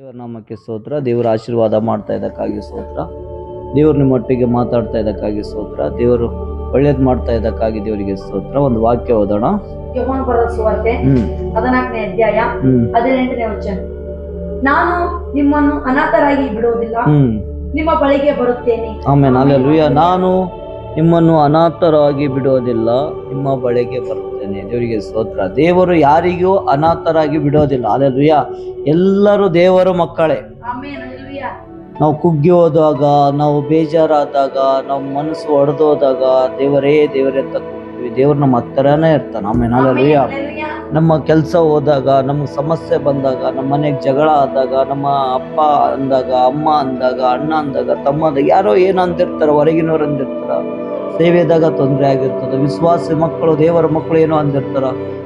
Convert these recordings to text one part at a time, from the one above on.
ದೇವರ ನಾಮಕ್ಕೆ ಸ್ತೋತ್ರ. ದೇವರ ಆಶೀರ್ವಾದ ಮಾಡ್ತಾ ಇದ್ದಕ್ಕಾಗಿ ಸ್ತೋತ್ರ. ದೇವರು ನಿಮ್ಮೊಟ್ಟಿಗೆ ಮಾತಾಡ್ತಾ ಇದ್ದಕ್ಕಾಗಿ ಸ್ತೋತ್ರ. ದೇವರು ಒಳ್ಳೇದ್ ಮಾಡ್ತಾ ಇದ್ದಕ್ಕಾಗಿ ದೇವರಿಗೆ ಸ್ತೋತ್ರ. ಒಂದು ವಾಕ್ಯ ಓದೋಣ. ಯೋಹಾನ ಬರೆದ ಸುವಾರ್ತೆ. ಹ್ಮ್. ಹದಿನಾಲ್ಕನೇ ಅಧ್ಯಾಯ ಹ್ಮ್. ಹದಿನೆಂಟನೇ ವಚನ. ನಾನು ನಿಮ್ಮನ್ನು ಅನಾಥರಾಗಿ ಬಿಡುವುದಿಲ್ಲ. ನಿಮ್ಮ ಬಳಿಗೆ ಬರುತ್ತೇನೆ. ಆಮೇಲೆ ನಾನು ನಿಮ್ಮನ್ನು ಅನಾಥರಾಗಿ ಬಿಡೋದಿಲ್ಲ ನಿಮ್ಮ ಬಳಿಗೆ ಬರುತ್ತೇನೆ. ದೇವರಿಗೆ ಸ್ತೋತ್ರ. ದೇವರು ಯಾರಿಗೂ ಅನಾಥರಾಗಿ ಬಿಡೋದಿಲ್ಲ. ಅಲ್ಲೆಲ್ಲುಯ್ಯ ಎಲ್ಲರೂ ದೇವರ ಮಕ್ಕಳೇ. ನಾವು ಕುಗ್ಗಿ ಹೋದಾಗ ನಾವು ಬೇಜಾರಾದಾಗ ನಾವು ಮನಸ್ಸು ಒಡೆದೋದಾಗ ದೇವರೇ ದೇವರೇ ಅಂತ ಕೂಗ್ತೀವಿ. ದೇವ್ರು ನಮ್ಮ ಹತ್ರನೇ ಇರ್ತಾನೆ. ಆಮೇಲೆ ಅಲ್ಲೆಲ್ಲುಯ್ಯ. ನಮ್ಮ ಕೆಲಸ ಹೋದಾಗ, ನಮ್ಮ ಸಮಸ್ಯೆ ಬಂದಾಗ, ನಮ್ಮ ಮನೆಗೆ ಜಗಳ ಆದಾಗ, ನಮ್ಮ ಅಪ್ಪ ಅಂದಾಗ, ಅಮ್ಮ ಅಂದಾಗ, ಅಣ್ಣ ಅಂದಾಗ, ತಮ್ಮ ಅಂದಾಗ, ಯಾರೋ ಏನು ಅಂದಿರ್ತಾರೆ, ಹೊರಗಿನವ್ರು ಅಂದಿರ್ತಾರ, ಸೇವೆದಾಗ ತೊಂದರೆ ಆಗಿರ್ತದೆ, ವಿಶ್ವಾಸ ಮಕ್ಕಳು, ದೇವರ ಮಕ್ಕಳು ಏನೋ ಅಂದಿರ್ತಾರ,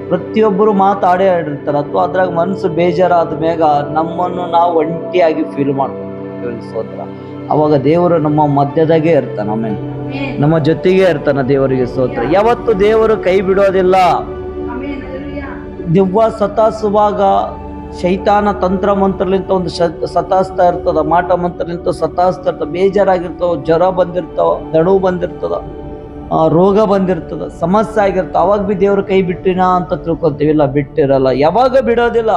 ಪ್ರತಿಯೊಬ್ಬರು ಮಾತಾಡೇ ಆಡಿರ್ತಾರೆ. ಅಥವಾ ಅದ್ರಾಗ ಮನಸ್ಸು ಬೇಜಾರಾದ ಮೇಗ ನಮ್ಮನ್ನು ನಾವು ಒಂಟಿಯಾಗಿ ಫೀಲ್ ಮಾಡ್ತೀವಿ ಸೋದರ ಅವಾಗ ದೇವರು ನಮ್ಮ ಮಧ್ಯದಾಗೆ ಇರ್ತಾನೆ, ಆಮೇಲೆ. ನಮ್ಮ ಜೊತೆಗೆ ಇರ್ತಾನ ದೇವರಿಗೆ ಸೋತ್ರ. ಯಾವತ್ತು ದೇವರು ಕೈ ಬಿಡೋದಿಲ್ಲ. ದೆವ್ವ ಸತಾಸುವಾಗ ಶೈತಾನ ತಂತ್ರ ಮಂತ್ರಲಿಂತ ಒಂದು ಸತಾಸ್ತಾ ಇರ್ತದ ಮಾಟ ಮಂತ್ರಲಿಂತ ಸತಾಸ್ತಾ ಇರ್ತದ ಬೇಜಾರಾಗಿರ್ತಾವ ಜ್ವರ ಬಂದಿರ್ತಾವ ದಣು ಬಂದಿರ್ತದ ರೋಗ ಬಂದಿರ್ತದ ಸಮಸ್ಯೆ ಆಗಿರ್ತಾವ ಅವಾಗ ಬಿ ದೇವ್ರ ಕೈ ಬಿಟ್ಟಿನ ಅಂತ ತಿಳ್ಕೊಂತೀವಿ. ಇಲ್ಲ ಬಿಟ್ಟಿರಲ್ಲ ಯಾವಾಗ ಬಿಡೋದಿಲ್ಲ.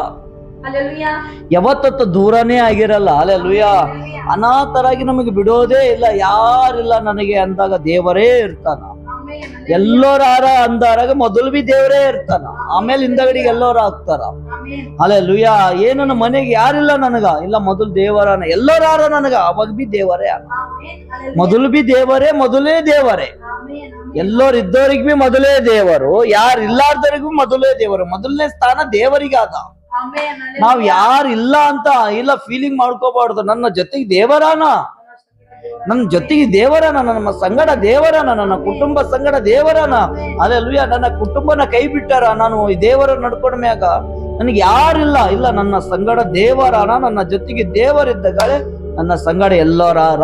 ಯಾವತ್ತ ದೂರನೇ ಆಗಿರಲ್ಲ ಅಲ್ಲೇ ಲುಯ್ಯ ಅನಾಥರಾಗಿ ನಮಗೆ ಬಿಡೋದೇ ಇಲ್ಲ ಯಾರಿಲ್ಲ ನನಗೆ ಅಂದಾಗ ದೇವರೇ ಇರ್ತಾನ. ಆಮೆನ್, ಹಾರ ಅಂದಾರಾಗ ಮೊದಲು ಬಿ ದೇವರೇ ಇರ್ತಾನ. ಆಮೇಲೆ ಹಿಂದಗಡಿಗೆ ಎಲ್ಲರೂ ಆಮೆನ್, ಅಲ್ಲೇ ಲುಯ್ಯ ಏನು ಮನೆಗೆ ಯಾರಿಲ್ಲ ನನಗ. ಇಲ್ಲ ಮೊದಲು ದೇವರನ. ಎಲ್ಲರಾರ ನನಗ. ಅವಾಗ ಬಿ ದೇವರೇ. ಮೊದಲು ಬಿ ದೇವರೇ ಮೊದಲೇ ದೇವರೇ. ಎಲ್ಲರು ಇದ್ದವ್ರಿಗ ಎಲ್ಲೋರ್ ಬಿ ಮೊದಲೇ ದೇವರು. ಯಾರು ಇಲ್ಲಾರ್ದವ್ರಿಗೂ ಮೊದಲೇ ದೇವರು. ಮೊದಲನೇ ಸ್ಥಾನ ದೇವರಿಗಾದ. ನಾವ್ ಯಾರು ಇಲ್ಲ ಅಂತ ಇಲ್ಲ ಫೀಲಿಂಗ್ ಮಾಡ್ಕೋಬಾರ್ದು. ನನ್ನ ಜೊತೆಗೆ ದೇವರಾನ. ನನ್ನ ಜೊತೆಗೆ ದೇವರನ ನನ್ನ ಸಂಗಡ ದೇವರನ ನನ್ನ ಕುಟುಂಬ ಸಂಗಡ ದೇವರನ ಅಲ್ಲೆಲ್ಲೂಯ ನನ್ನ ಕುಟುಂಬನ ಕೈ ಬಿಟ್ಟಾರ. ನಾನು ಈ ದೇವರ ನಡ್ಕೊಂಡ ಮ್ಯಾಗ ನನಗೆ ಯಾರಿಲ್ಲ. ಇಲ್ಲ ನನ್ನ ಸಂಗಡ ದೇವರನ ನನ್ನ ಜೊತೆಗೆ ದೇವರಿದ್ದಾಗಲೇ ನನ್ನ ಸಂಗಡ ಎಲ್ಲರಾರ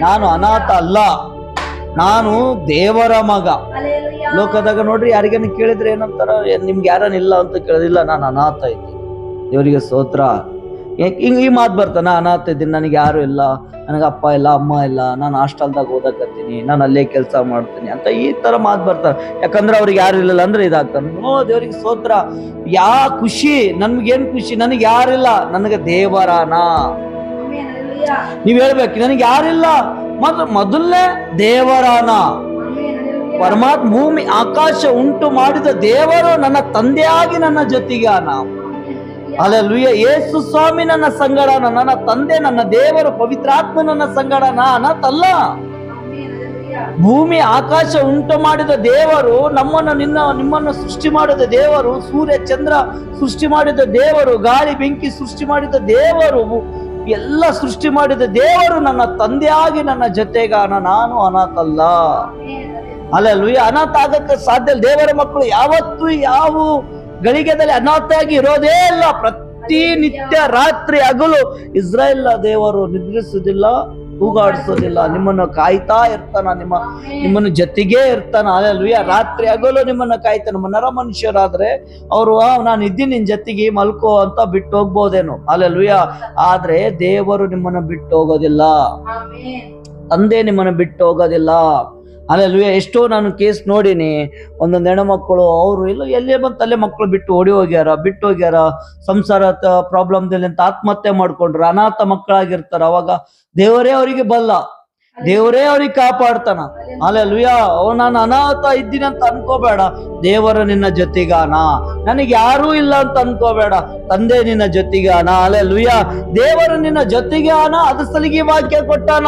ನಾನು ಅನಾಥ ಅಲ್ಲ. ನಾನು ದೇವರ ಮಗ. ಲೋಕದಾಗ ನೋಡ್ರಿ ಯಾರಿಗೇನು ಕೇಳಿದ್ರೆ ಏನಂತಾರ ಏನ್ ನಿಮ್ಗೆ ಯಾರನ್ನ ಇಲ್ಲ ಅಂತ ಕೇಳೋದಿಲ್ಲ. ನಾನು ಅನಾಥ ಇದ್ದೀನಿ. ಇವರಿಗೆ ಸ್ತೋತ್ರ. ಯಾಕ್ ಹಿಂಗೆ ಈ ಮಾತು ಬರ್ತಾನ ಅನಾಥ ಇದ್ದೀನಿ, ನನಗೆ ಯಾರು ಇಲ್ಲ, ನನಗೆ ಅಪ್ಪ ಇಲ್ಲ, ಅಮ್ಮ ಇಲ್ಲ, ನಾನು ಹಾಸ್ಟೆಲ್ದಾಗ ಓದಕತ್ತೀನಿ, ನಾನು ಅಲ್ಲೇ ಕೆಲಸ ಮಾಡ್ತೀನಿ ಅಂತ ಈ ಥರ ಮಾತು ಬರ್ತಾರೆ. ಯಾಕಂದ್ರೆ ಅವ್ರಿಗೆ ಯಾರು ಇಲ್ಲ ಅಂದ್ರೆ ಇದಾಗ್ತಾನೆ ನೋ ದೇವ್ರಿಗೆ ಸೋತ್ರ ಯಾ ಖುಷಿ, ನನ್ಗೇನು ಖುಷಿ? ನನಗೆ ಯಾರಿಲ್ಲ ನನಗೆ ದೇವರಾನ. ನೀವು. ನೀವ್ ಹೇಳ್ಬೇಕು, ನನಗೆ ಯಾರಿಲ್ಲ ಮೊದಲು ಮೊದಲನೇ ದೇವರಾನ. ಪರಮಾತ್ಮ ಭೂಮಿ, ಆಕಾಶ ಉಂಟು ಮಾಡಿದ ದೇವರು ನನ್ನ ತಂದೆಯಾಗಿ ನನ್ನ ಜೊತೆಗೆ ಹಲ್ಲೆಲೂಯಾ. ಯೇಸು ಸ್ವಾಮಿ ನನ್ನ ಸಂಗಡ ನನ್ನ ತಂದೆ, ನನ್ನ ದೇವರು, ಪವಿತ್ರಾತ್ಮ ನನ್ನ ಸಂಗಡ ನಾನಲ್ಲ. ಭೂಮಿ ಆಕಾಶ ಉಂಟು ಮಾಡಿದ ದೇವರು, ನಮ್ಮನ್ನು ನಿನ್ನ, ನಿಮ್ಮನ್ನು ಸೃಷ್ಟಿ ಮಾಡಿದ ದೇವರು, ಸೂರ್ಯ, ಚಂದ್ರ ಸೃಷ್ಟಿ ಮಾಡಿದ ದೇವರು, ಗಾಳಿ, ಬೆಂಕಿ ಸೃಷ್ಟಿ ಮಾಡಿದ ದೇವರು, ಎಲ್ಲ ಸೃಷ್ಟಿ ಮಾಡಿದ ದೇವರು ನನ್ನ ತಂದೆಯಾಗಿ, ನನ್ನ ಜೊತೆಗಾನ, ನಾನು ಅನಾಥಲ್ಲ ಅಲ್ಲ. ಅಲ್ಲೆಲ್ಲುಯ್ಯ ಅನಾಥ ಆಗಕ್ಕೆ ಸಾಧ್ಯ ದೇವರ ಮಕ್ಕಳು ಯಾವತ್ತು ಯಾವ ಗಳಿಗೆದಲ್ಲಿ ಅನಾಥಾಗಿ ಇರೋದೇ ಇಲ್ಲ. ಪ್ರತಿನಿತ್ಯ ರಾತ್ರಿ ಹಗಲು ಇಸ್ರಾಯೇಲ್ ದೇವರು ನಿದ್ರಿಸುವುದಿಲ್ಲ ಕೂಗಾಡಿಸೋದಿಲ್ಲ ನಿಮ್ಮನ್ನು ಕಾಯ್ತಾ ಇರ್ತಾನ ನಿಮ್ಮ ನಿಮ್ಮನ್ನು ಜೊತೆಗೇ ಇರ್ತಾನ. ಅಲ್ಲೆಲ್ಲುಯ್ಯ ರಾತ್ರಿ ಹಗಲು ನಿಮ್ಮನ್ನ ಕಾಯ್ತಾನ. ನಮ್ಮ ನರ ಮನುಷ್ಯರಾದ್ರೆ ಅವರು ನಾನು ಇದ್ದೀನಿ ನಿನ್ ಜೊತೆಗೆ ಮಲ್ಕೋ ಅಂತ ಬಿಟ್ಟು ಹೋಗ್ಬೋದೇನೋ. ಅಲ್ಲೆಲ್ಲುಯ್ಯ ಆದ್ರೆ ದೇವರು ನಿಮ್ಮನ್ನ ಬಿಟ್ಟು ಹೋಗೋದಿಲ್ಲ. ತಂದೆ ನಿಮ್ಮನ್ನು ಬಿಟ್ಟು ಹೋಗೋದಿಲ್ಲ. ಅಲ್ಲೆಲ್ಲೂ ಎಷ್ಟೋ ನಾನು ಕೇಸ್ ನೋಡೀನಿ. ಒಂದೊಂದು ಹೆಣ್ಮಕ್ಳು ಅವರು ಇಲ್ಲ ಎಲ್ಲೇ ಬಂತ ಅಲ್ಲೇ ಮಕ್ಕಳು ಬಿಟ್ಟು ಓಡಿ ಹೋಗ್ಯಾರ, ಬಿಟ್ಟು ಹೋಗ್ಯಾರ, ಸಂಸಾರ ಪ್ರಾಬ್ಲಮ್ದಲ್ಲಿ ಅಂತ ಆತ್ಮಹತ್ಯೆ ಮಾಡ್ಕೊಂಡ್ರು. ಅನಾಥ ಮಕ್ಕಳಾಗಿರ್ತಾರ. ಅವಾಗ ದೇವರೇ ಅವರಿಗೆ ಬಲ್ಲ. ದೇವರೇ ಅವ್ರಿಗೆ ಕಾಪಾಡ್ತಾನ. ಅಲ್ಲೆಲ್ಲುಯ್ಯ ಅವ್ ನಾನು ಅನಾಥ ಇದ್ದೀನಿ ಅಂತ ಅನ್ಕೋಬೇಡ. ದೇವರ ನಿನ್ನ ಜೊತೆಗಾನ. ನನಗೆ ಯಾರೂ ಇಲ್ಲ ಅಂತ ಅನ್ಕೋಬೇಡ. ತಂದೆ ನಿನ್ನ ಜೊತೆಗಾನ. ಅಲ್ಲೆಲ್ಲುಯ್ಯ ದೇವರು ನಿನ್ನ ಜೊತೆಗಾನ ಅದ್ರ ಸಲಿಗೆ ವಾಕ್ಯ ಕೊಟ್ಟಾನ.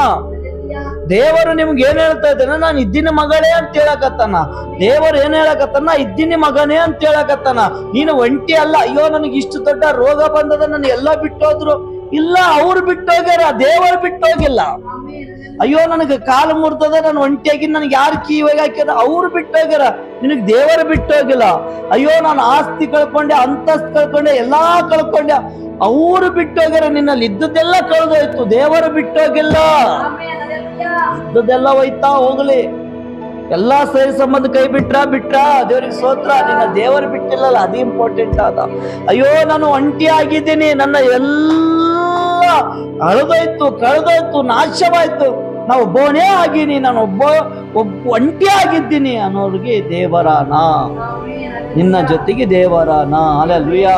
ದೇವರು ನಿಮ್ಗೆ ಏನ್ ಹೇಳ್ತಾ ಇದ್ದಾನೆ? ನಾನು ಇದ್ದಿನ ಮಗಳೇ ಅಂತ ಹೇಳಕತ್ತಾನ. ದೇವರು ಏನ್ ಹೇಳಕತ್ತಾನ? ಇದ್ದಿನ ಮಗನೇ ಅಂತ ಹೇಳಕತ್ತಾನ. ನೀನು ಒಂಟಿ ಅಲ್ಲ. ಅಯ್ಯೋ, ನನಗೆ ಇಷ್ಟು ದೊಡ್ಡ ರೋಗ ಬಂದದ ನನ್ನ ಎಲ್ಲ ಬಿಟ್ಟೋದ್ರು. ಇಲ್ಲ, ಅವ್ರು ಬಿಟ್ಟೋಗ್ಯಾರ, ದೇವರು ಬಿಟ್ಟೋಗಿಲ್ಲ. ಅಯ್ಯೋ, ನನಗೆ ಕಾಲು ಮುರ್ತದ ನಾನು ಒಂಟಿಯಾಗಿ ನನಗೆ ಯಾರು ಕೀವಾಗ ಹಾಕ್ಯಾರ? ಅವ್ರು ಬಿಟ್ಟೋಗ್ಯಾರ. ನಿನಗೆ ದೇವರು ಬಿಟ್ಟೋಗಿಲ್ಲ. ಅಯ್ಯೋ, ನಾನು ಆಸ್ತಿ ಕಳ್ಕೊಂಡೆ, ಅಂತಸ್ತು ಕಳ್ಕೊಂಡೆ, ಎಲ್ಲಾ ಕಳ್ಕೊಂಡೆ. ಅವ್ರು ಬಿಟ್ಟೋಗ್ಯಾರ ನಿನ್ನಲ್ಲಿ ಇದ್ದದ್ದೆಲ್ಲ ಕಳೆದೋಯ್ತು. ದೇವರು ಬಿಟ್ಟೋಗಿಲ್ಲ. ಆಮೆನ್, ಒಯ್ತಾ ಹೋಗ್ಲಿ. ಎಲ್ಲಾ ಸೇರಿ ಸಂಬಂಧ ಕೈ ಬಿಟ್ರ ಬಿಟ್ರ ದೇವ್ರಿಗೆ ಸೋತ್ರ ನಿನ್ನ ದೇವರು ಬಿಟ್ಟಿಲ್ಲಲ್ಲ ಅದು ಇಂಪಾರ್ಟೆಂಟ್ ಆದ. ಅಯ್ಯೋ ನಾನು ಒಂಟಿ ಆಗಿದ್ದೀನಿ ನನ್ನ ಎಲ್ಲ ಅಳದೋಯ್ತು ಕಳೆದೋಯ್ತು ನಾಶವಾಯ್ತು. ನಾವು ಒಬ್ಬನೇ ಆಗೀನಿ ನಾನು ಒಬ್ಬ ಒಬ್ಬ ಒಂಟಿ ಆಗಿದ್ದೀನಿ ಅನ್ನೋರಿಗೆ ದೇವರಾನ. ನಿನ್ನ ಜೊತೆಗೆ ದೇವರಾನ. ಅಲ್ಲೆಲ್ಲುಯ್ಯ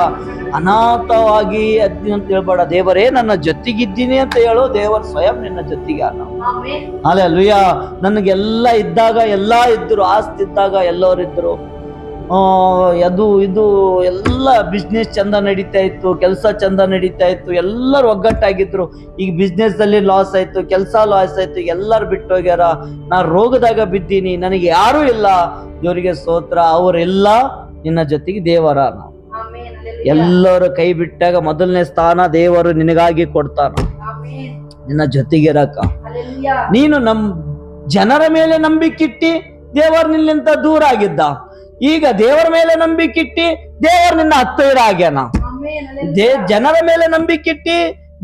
ಅನಾಥವಾಗಿ ಅದ್ದಿ ಅಂತ ಹೇಳ್ಬೇಡ. ದೇವರೇ ನನ್ನ ಜೊತೆಗಿದ್ದೀನಿ ಅಂತ ಹೇಳು ದೇವರು ಸ್ವಯಂ ನಿನ್ನ ಜೊತೆಗೆ ಅನ್ನ ಅಲ್ಲೇ ಅಲ್ವಯ್ಯ ನನಗೆಲ್ಲ ಇದ್ದಾಗ ಎಲ್ಲ ಇದ್ರು ಆಸ್ತಿ ಇದ್ದಾಗ ಎಲ್ಲರಿದ್ರು ಅದು ಇದು ಎಲ್ಲ ಬಿಸ್ನೆಸ್ ಚಂದ ನಡೀತಾ ಇತ್ತು ಕೆಲಸ ಚಂದ ನಡೀತಾ ಇತ್ತು ಎಲ್ಲರೂ ಒಗ್ಗಟ್ಟಾಗಿದ್ರು. ಈಗ ಬಿಸ್ನೆಸ್ ಅಲ್ಲಿ ಲಾಸ್ ಆಯ್ತು ಕೆಲಸ ಲಾಸ್ ಆಯ್ತು ಎಲ್ಲರೂ ಬಿಟ್ಟೋಗ್ಯಾರ ನಾ ರೋಗದಾಗ ಬಿದ್ದೀನಿ ನನಗೆ ಯಾರೂ ಇಲ್ಲ. ಇವರಿಗೆ ಸೋತ್ರ ಅವರೆಲ್ಲ ನಿನ್ನ ಜೊತೆಗೆ ದೇವರ ನಾವು ಎಲ್ಲರೂ ಕೈ ಬಿಟ್ಟಾಗ ಮೊದಲನೇ ಸ್ಥಾನ ದೇವರು ನಿನಗಾಗಿ ಕೊಡ್ತಾನ. ನಿನ್ನ ಜೊತೆಗಿರಕ ನೀನು ನಮ್ ಜನರ ಮೇಲೆ ನಂಬಿಕಿಟ್ಟಿ ದೇವರು ನಿನ್ನಿಂದ ದೂರ ಆಗಿದ್ದ. ಈಗ ದೇವರ ಮೇಲೆ ನಂಬಿಕಿಟ್ಟಿ ದೇವರು ನಿನ್ನ ಹತ್ತಿರ ಆಗ್ಯಾನ. ದೇ ಜನರ ಮೇಲೆ ನಂಬಿಕಿಟ್ಟಿ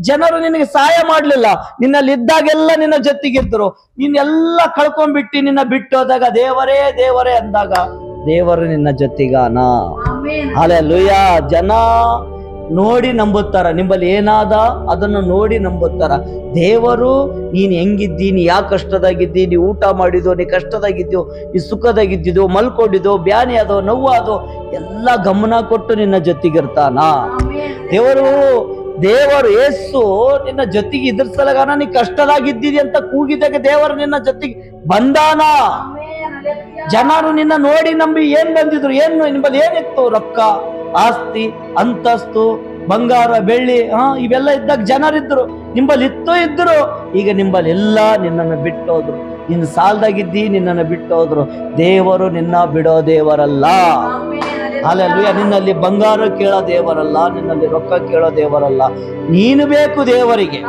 ಜನರು ನಿನಗೆ ಸಹಾಯ ಮಾಡ್ಲಿಲ್ಲ. ನಿನ್ನಲ್ಲಿ ಇದ್ದಾಗೆಲ್ಲ ನಿನ್ನ ಜೊತೆಗಿದ್ರು. ನೀನೆಲ್ಲ ಕಳ್ಕೊಂಡ್ಬಿಟ್ಟಿ ನಿನ್ನ ಬಿಟ್ಟು ಹೋದಾಗ ದೇವರೇ ದೇವರೇ ಅಂದಾಗ ದೇವರು ನಿನ್ನ ಜೊತೆಗಾನ. ಆಮೆನ್ ಲುಯ್ಯ ಜನ ನೋಡಿ ನಂಬುತ್ತಾರ. ನಿಂಬಲ್ಲಿ ಏನಾದ ಅದನ್ನು ನೋಡಿ ನಂಬುತ್ತಾರ. ದೇವರು ನೀನು ಹೆಂಗಿದ್ದೀನಿ ನೀ ಯಾ ಕಷ್ಟದಾಗಿದ್ದಿ ನೀ ಊಟ ಮಾಡಿದೋ ನೀ ಕಷ್ಟದಾಗಿದ್ಯೋ ನೀ ಸುಖದಾಗಿದ್ದಿದೋ ಮಲ್ಕೊಂಡಿದ್ದೋ ಬ್ಯಾನಿ ಅದೋ ನೋವು ಅದೋ ಎಲ್ಲ ಗಮನ ಕೊಟ್ಟು ನಿನ್ನ ಜೊತೆಗಿರ್ತಾನ. ದೇವರು ದೇವರು ಏಸು ನಿನ್ನ ಜೊತೆಗೆ ಇದ್ರ ಸಲಗಾನ ನೀ ಕಷ್ಟದಾಗಿದ್ದೀನಿ ಅಂತ ಕೂಗಿದಾಗ ದೇವರು ನಿನ್ನ ಜೊತೆಗೆ ಬಂದಾನ. ಜನರು ನಿನ್ನ ನೋಡಿ ನಂಬಿ ಏನ್ ಬಂದಿದ್ರು ಏನು ನಿಮ್ಮಲ್ಲಿ ಏನಿತ್ತು? ರೊಕ್ಕ ಆಸ್ತಿ ಅಂತಸ್ತು ಬಂಗಾರ ಬೆಳ್ಳಿ ಹಾ ಇವೆಲ್ಲ ಇದ್ದಾಗ ಜನರಿದ್ರು. ನಿಂಬಲ್ಲಿ ಇತ್ತು ಇದ್ರು. ಈಗ ನಿಂಬಲ್ಲಿ ಎಲ್ಲ ನಿನ್ನನ್ನು ಬಿಟ್ಟೋದ್ರು. ನಿನ್ನ ಸಾಲದಾಗಿದ್ದಿ ನಿನ್ನನ್ನು ಬಿಟ್ಟೋದ್ರು. ದೇವರು ನಿನ್ನ ಬಿಡೋ ದೇವರಲ್ಲ. ಆಮೆನ್ ನಿನ್ನಲ್ಲಿ ಬಂಗಾರ ಕೇಳೋ ದೇವರಲ್ಲ ನಿನ್ನಲ್ಲಿ ರೊಕ್ಕ ಕೇಳೋ ದೇವರಲ್ಲ. ನೀನು ಬೇಕು ದೇವರಿಗೆ.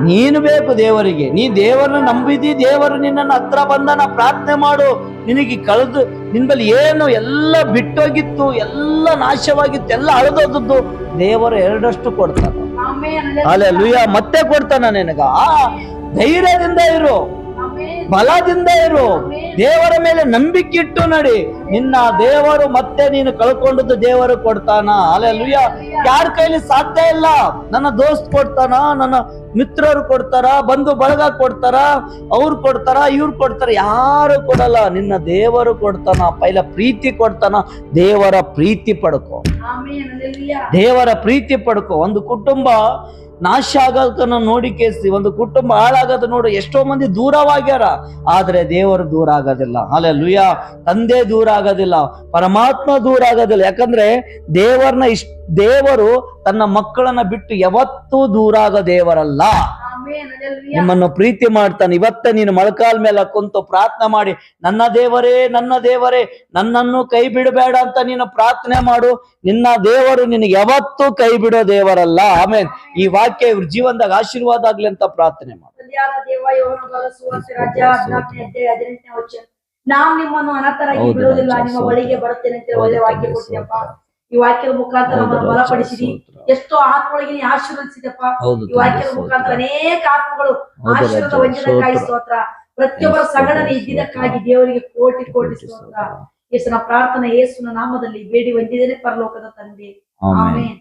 ನೀನು ಬೇಕು ದೇವರಿಗೆ. ನೀ ದೇವರನ್ನ ನಂಬಿದಿ ದೇವರು ನಿನ್ನನ್ನು ಹತ್ರ ಬಂದನ ಪ್ರಾರ್ಥನೆ ಮಾಡು. ನಿನಗೆ ಕಳೆದು ನಿನ್ನಲ್ಲಿ ಏನು ಎಲ್ಲ ಬಿಟ್ಟೋಗಿತ್ತು ಎಲ್ಲ ನಾಶವಾಗಿತ್ತು ಎಲ್ಲ ಅಳದೋದದ್ದು ದೇವರು ಎರಡಷ್ಟು ಕೊಡ್ತಾನೆ. ಅಲ್ಲೇ ಲುಯ್ಯ ಮತ್ತೆ ಕೊಡ್ತಾನ ನಿನಗ. ಆ ಧೈರ್ಯದಿಂದ ಇರು. ಬಲದಿಂದ ಇರು. ದೇವರ ಮೇಲೆ ನಂಬಿಕೆ ಇಟ್ಟು ನಡಿ. ನಿನ್ನ ದೇವರು ಮತ್ತೆ ನೀನು ಕಳ್ಕೊಂಡದ್ದು ದೇವರು ಕೊಡ್ತಾನ. ಅಲ್ಲೆ ಲುಯ್ಯ ಯಾರ ಕೈಲಿ ಸಾಧ್ಯ ಇಲ್ಲ? ನನ್ನ ದೋಸ್ತ್ ಕೊಡ್ತಾನ ನನ್ನ ಮಿತ್ರರು ಕೊಡ್ತಾರ ಬಂಧು ಬಳಗ ಕೊಡ್ತಾರ ಅವ್ರು ಕೊಡ್ತಾರ ಇವ್ರು ಕೊಡ್ತಾರ. ಯಾರು ಕೊಡಲ್ಲ. ನಿನ್ನ ದೇವರು ಕೊಡ್ತಾನ ಪೈಲ ಪ್ರೀತಿ ಕೊಡ್ತಾನ. ದೇವರ ಪ್ರೀತಿ ಪಡ್ಕೋ. ದೇವರ ಪ್ರೀತಿ ಪಡ್ಕೋ. ಒಂದು ಕುಟುಂಬ ನಾಶ ಆಗೋದನ್ನ ನೋಡಿ ಕೇಸಿ ಒಂದು ಕುಟುಂಬ ಹಾಳಾಗೋದು ನೋಡು, ಎಷ್ಟೋ ಮಂದಿ ದೂರವಾಗ್ಯಾರ, ಆದ್ರೆ ದೇವರು ದೂರ ಆಗೋದಿಲ್ಲ. ಅಲ್ಲೇ ಲುಯ್ಯ ತಂದೆ ದೂರ ಆಗೋದಿಲ್ಲ, ಪರಮಾತ್ಮ ದೂರ ಆಗೋದಿಲ್ಲ. ಯಾಕಂದ್ರೆ ದೇವರನ್ನ ಇಷ್ಟ ದೇವರು ತನ್ನ ಮಕ್ಕಳನ್ನ ಬಿಟ್ಟು ಯಾವತ್ತೂ ದೂರ ಆಗೋ ದೇವರಲ್ಲ. ನಿಮ್ಮನ್ನು ಪ್ರೀತಿ ಮಾಡ್ತಾನೆ. ಇವತ್ತ ನೀನು ಮೊಳಕಾಲ್ ಮೇಲೆ ಕುಂತು ಪ್ರಾರ್ಥನೆ ಮಾಡಿ ನನ್ನ ದೇವರೇ ನನ್ನ ದೇವರೇ ನನ್ನನ್ನು ಕೈ ಬಿಡಬೇಡ ಅಂತ ನೀನು ಪ್ರಾರ್ಥನೆ ಮಾಡು. ನಿನ್ನ ದೇವರು ನಿನಗೆ ಯಾವತ್ತೂ ಕೈ ಬಿಡೋ ದೇವರಲ್ಲ. ಆಮೇಲೆ ಈ ವಾಕ್ಯ ಇವ್ರ ಜೀವನದಾಗ ಆಶೀರ್ವಾದ ಆಗ್ಲಿ ಅಂತ ಪ್ರಾರ್ಥನೆ ಮಾಡು. ನಾವು ನಿಮ್ಮನ್ನು ಅನಾಥರಾಗಿ ಬಿಡುವುದಿಲ್ಲ. ನಿಮ್ಮ. ಬಳಿಗೆ ಬರುತ್ತೇನೆ ಅಂತ ಒಳ್ಳೆ ವಾಕ್ಯ ಸ್ತೋತ್ರ. ಈ ವಾಕ್ಯದ ಮುಖಾಂತರ ಬಲಪಡಿಸಿದಿ. ಎಷ್ಟೋ ಆತ್ಮಗಳಿಗೆ ಆಶೀರ್ವದಿಸಿದಪ್ಪ. ಈ ವಾಕ್ಯದ ಮುಖಾಂತರ ಅನೇಕ ಆತ್ಮಗಳು ಆಶೀರ್ವಾದ ವಂಚನಕ್ಕಾಗಿ ಸ್ತೋತ್ರ. ಪ್ರತಿಯೊಬ್ಬರ ಸಗಣನ ಇದ್ದಿದ್ದಕ್ಕಾಗಿ ದೇವರಿಗೆ ಕೋಟಿ ಕೋಟಿ ಸ್ತೋತ್ರ. ಯೇಸುನ ಪ್ರಾರ್ಥನೆ ಯೇಸುನ ನಾಮದಲ್ಲಿ ಬೇಡಿ ಒಂದಿದ್ದೇನೆ ಪರಲೋಕದ ತಂದೆ. ಆಮೆನ್.